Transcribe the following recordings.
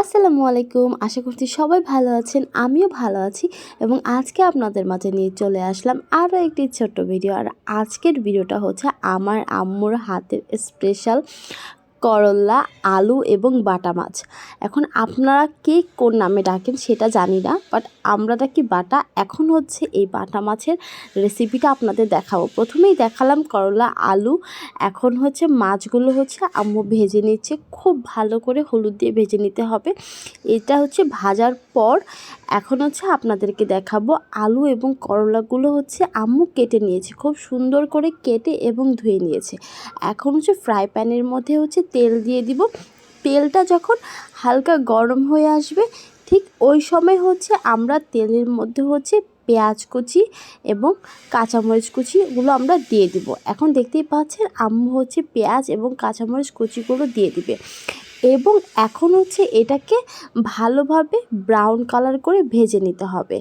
আসসালামু আলাইকুম। আশা করছি সবাই ভালো আছেন, আমিও ভালো আছি এবং আজকে আপনাদের মাঝে নিয়ে চলে আসলাম আরও একটি ছোট্ট ভিডিও। আর আজকের ভিডিওটা হচ্ছে আমার আম্মুর হাতের স্পেশাল করল্লা আলু এবং বাটা মাছ। এখন আপনারা কে কোন নামে ডাকেন সেটা জানি না বাট আমরা ডাকি বাটা। এখন হচ্ছে এই বাটা মাছের রেসিপিটা আপনাদের দেখাবো। প্রথমেই দেখালাম করলা, আলু। এখন হচ্ছে মাছগুলো হচ্ছে আম্মু ভেজে নিচ্ছে। খুব ভালো করে হলুদ দিয়ে ভেজে নিতে হবে। এটা হচ্ছে ভাজার পর এখন হচ্ছে আপনাদেরকে দেখাবো। আলু এবং করলাগুলো হচ্ছে আম্মু কেটে নিয়েছে। খুব সুন্দর করে কেটে এবং ধুয়ে নিয়েছে। এখন হচ্ছে ফ্রাই প্যানের মধ্যে হচ্ছে তেল দিয়ে দিব। তেলটা যখন হালকা গরম হয়ে আসবে, ঠিক ওই সময় হচ্ছে আমরা তেলের মধ্যে হচ্ছে পেঁয়াজ কুচি এবং কাঁচামরিচ কুচি এগুলো আমরা দিয়ে দিব। এখন দেখতেই পাচ্ছেন আম্মু হচ্ছে পেঁয়াজ এবং কাঁচামরিচ কুচিগুলো দিয়ে দিবে। এবং এখন হচ্ছে এটাকে ভালোভাবে ব্রাউন কালার করে ভেজে নিতে হবে।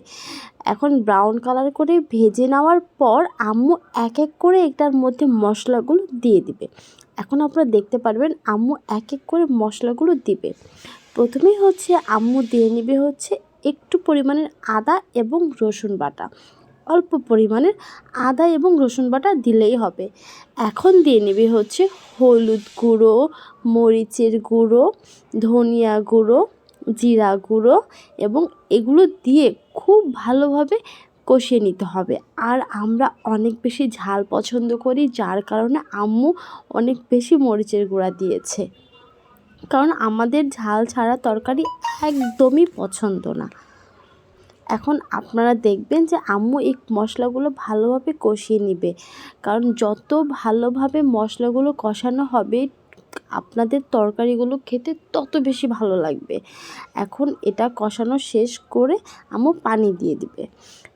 এখন ব্রাউন কালার করে ভেজে নেওয়ার পর আম্মু এক এক করে এটার মধ্যে মশলাগুলো দিয়ে দিবে। এখন আপনারা দেখতে পারবেন আম্মু এক এক করে মশলাগুলো দিবে। প্রথমেই হচ্ছে আম্মু দিয়ে নেবে হচ্ছে একটু পরিমাণের আদা এবং রসুন বাটা। অল্প পরিমাণের আদা এবং রসুন বাটা দিলেই হবে। এখন দিয়ে নেবে হচ্ছে হলুদ গুঁড়ো, মরিচের গুঁড়ো, ধনিয়া গুঁড়ো, জিরা গুঁড়ো এবং এগুলো দিয়ে খুব ভালোভাবে কষিয়ে নিতে হবে। আর আমরা অনেক বেশি ঝাল পছন্দ করি, যার কারণে আম্মু অনেক বেশি মরিচের গুঁড়া দিয়েছে। কারণ আমাদের ঝাল ছাড়া তরকারি একদমই পছন্দ না। এখন আপনারা দেখবেন যে আম্মু এই মশলাগুলো ভালোভাবে কষিয়ে নেবে। কারণ যত ভালোভাবে মশলাগুলো কষানো হবে, আপনাদের তরকারিগুলো খেতে তত বেশি ভালো লাগবে। এখন এটা কষানো শেষ করে আম্মু পানি দিয়ে দিবে।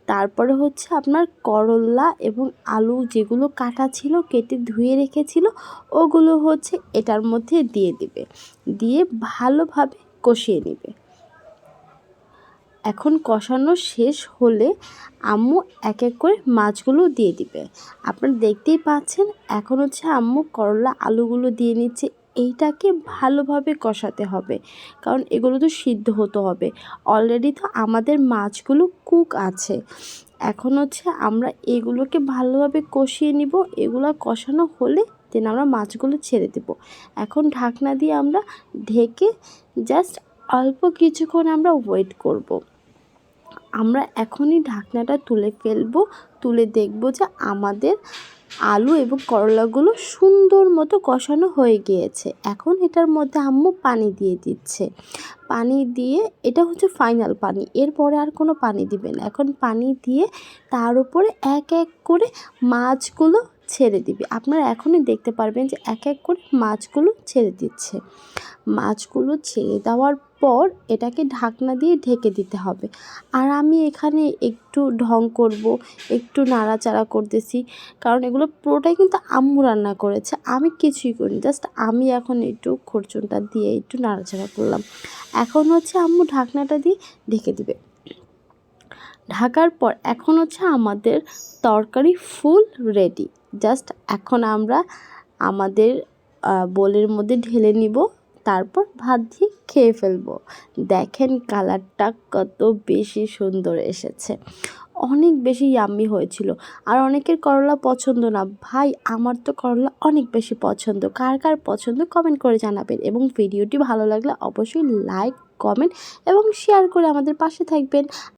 তারপরে হচ্ছে আপনার করল্লা এবং আলু যেগুলো কাটা ছিল, কেটে ধুয়ে রেখেছিল, ওগুলো হচ্ছে এটার মধ্যে দিয়ে দিবে। দিয়ে ভালোভাবে কষিয়ে নেবে। এখন কষানো শেষ হলে আম্মু এক এক করে মাছগুলো দিয়ে দিবে। আপনারা দেখতেই পাচ্ছেন, এখন হচ্ছে আম্মু করলা আলুগুলো দিয়ে নিচ্ছে। এইটাকে ভালোভাবে কষাতে হবে, কারণ এগুলো তো সিদ্ধ হতে হবে। অলরেডি তো আমাদের মাছগুলো কুক আছে। এখন হচ্ছে আমরা এগুলোকে ভালোভাবে কষিয়ে নিব। এগুলো কষানো হলে দেন আমরা মাছগুলো ছেড়ে দেব। এখন ঢাকনা দিয়ে আমরা ঢেকে জাস্ট অল্প কিছুক্ষণ আমরা ওয়েট করব। আমরা এখনই ঢাকনাটা তুলে ফেলব, তুলে দেখব যে আমাদের আলু এবং করলাগুলো সুন্দর মতো কষানো হয়ে গিয়েছে। এখন এটার মধ্যে আম্মু পানি দিয়ে দিচ্ছে। পানি দিয়ে, এটা হচ্ছে ফাইনাল পানি, এরপরে আর কোনো পানি দিবেন এখন পানি দিয়ে তার উপরে এক এক করে মাছগুলো ছেড়ে দিবে। আপনারা এখনই দেখতে পারবেন যে এক এক করে মাছগুলো ছেড়ে দিচ্ছে। মাছগুলো ছেড়ে দেওয়ার পর এটাকে ঢাকনা দিয়ে ঢেকে দিতে হবে। আর আমি এখানে একটু ঢং করব, একটু নাড়াচাড়া করতেছি, কারণ এগুলো পুরোটাই কিন্তু আম্মু রান্না করেছে। আমি কিছুই করিনি, জাস্ট আমি এখন একটু খরচুনটা দিয়ে একটু নাড়াচাড়া করলাম। এখন হচ্ছে আম্মু ঢাকনাটা দিয়ে ঢেকে দিবে। ঢাকার পর এখন হচ্ছে আমাদের তরকারি ফুল রেডি। জাস্ট এখন আমরা আমাদের বোলের মধ্যে ঢেলে নিব, তারপর ভাত দিয়ে খেয়ে ফেলব। দেখেন কালারটা কত বেশি সুন্দর এসেছে। অনেক বেশি ইয়াম্মি হয়েছিল। আর অনেকের করলা পছন্দ না। ভাই, আমার তো করলা অনেক বেশি পছন্দ। কার কার পছন্দ কমেন্ট করে জানাবেন। এবং ভিডিওটি ভালো লাগলে অবশ্যই লাইক কমেন্ট এবং শেয়ার করে আমাদের পাশে থাকবেন।